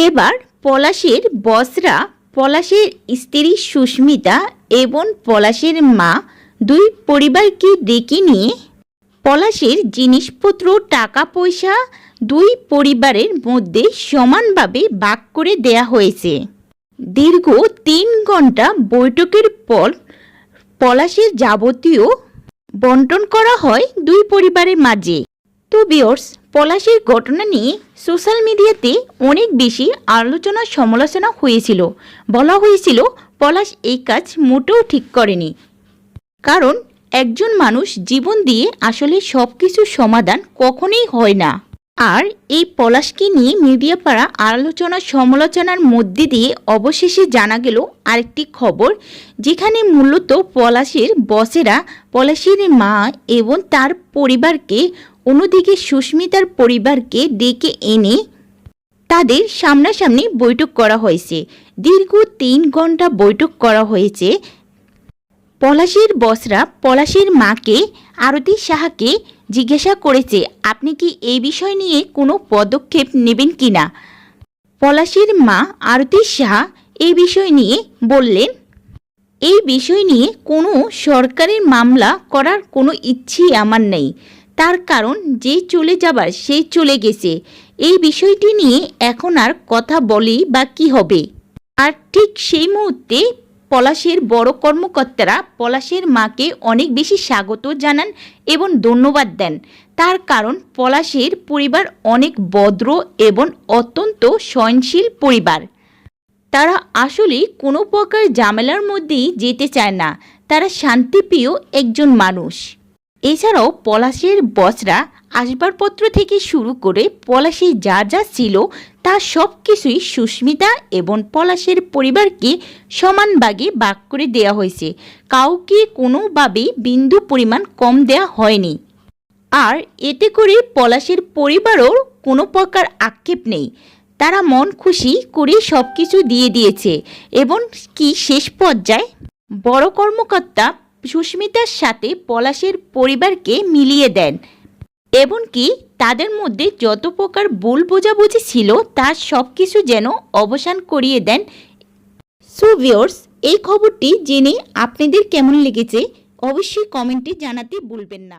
এবার পলাশের বসরা, পলাশের স্ত্রী সুস্মিতা এবং পলাশের মা দুই পরিবারকে ডেকে নিয়ে পলাশের জিনিসপত্র টাকা পয়সা দুই পরিবারের মধ্যে সমানভাবে ভাগ করে দেয়া হয়েছে। দীর্ঘ তিন ঘণ্টা বৈঠকের পর পলাশের যাবতীয় বন্টন করা হয় দুই পরিবারের মাঝে। তো বিয়র্স পলাশের ঘটনা নিয়ে সোশ্যাল মিডিয়াতে অনেক বেশি আলোচনা সমালোচনা হয়েছিল। বলা হয়েছিল, পলাশ এই কাজ মোটেও ঠিক করেনি। কারণ, একজন মানুষ জীবন দিয়ে আসলে সব কিছুর সমাধান কখনোই হয় না। আর এই পলাশকে নিয়ে মিডিয়া পাড়া আলোচনা সমালোচনার মধ্যে দিয়ে অবশেষে জানা গেল আরেকটি খবর, যেখানে মূলত পলাশের বসেরা পলাশের মা এবং তার পরিবারকে, অন্যদিকে সুস্মিতার পরিবারকে ডেকে এনে তাদের সামনাসামনি বৈঠক করা হয়েছে। দীর্ঘ তিন ঘণ্টা বৈঠক করা হয়েছে। পলাশের বসরা পলাশের মাকে, আরতি সাহাকে জিজ্ঞাসা করেছে, আপনি কি এই বিষয় নিয়ে কোনো পদক্ষেপ নেবেন কি না? পলাশের মা আরতি সাহা এই বিষয় নিয়ে বললেন, এই বিষয় নিয়ে কোনো সরকারের মামলা করার কোনো ইচ্ছেই আমার নেই। তার কারণ যে চলে যাবার সে চলে গেছে। এই বিষয়টি নিয়ে এখন আর কথা বলি বা কি হবে? আর ঠিক সেই মুহূর্তে পলাশের বড় কর্মকর্তারা পলাশের মাকে অনেক বেশি স্বাগত জানান এবং ধন্যবাদ দেন। তার কারণ পলাশের পরিবার অনেক ভদ্র এবং অত্যন্ত সহনশীল পরিবার। তারা আসলে কোনো প্রকার ঝামেলার মধ্যেই যেতে চায় না। তারা শান্তিপ্রিয় একজন মানুষ। এছাড়াও পলাশের বসরা আসবাবপত্র থেকে শুরু করে পলাশে যা যা ছিল, তা সব কিছুই সুস্মিতা এবং পলাশের পরিবারকে সমান ভাগে ভাগ করে দেওয়া হয়েছে। কাউকে কোনোভাবে বিন্দু পরিমাণ কম দেওয়া হয়নি। আর এতে করে পলাশের পরিবারও কোনো প্রকার আক্ষেপ নেই। তারা মন খুশি করে সব কিছু দিয়ে দিয়েছে এবং কি শেষ পর্যায়ে বড় কর্মকর্তা সুস্মিতার সাথে পলাশের পরিবারকে মিলিয়ে দেন। এমনকি তাদের মধ্যে যত প্রকার ভুল বোঝাবুঝি ছিল, তার সব কিছু যেন অবসান করিয়ে দেন। সুভিওর্স এই খবরটি জেনে আপনাদের কেমন লেগেছে? অবশ্যই কমেন্টে জানাতে ভুলবেন না।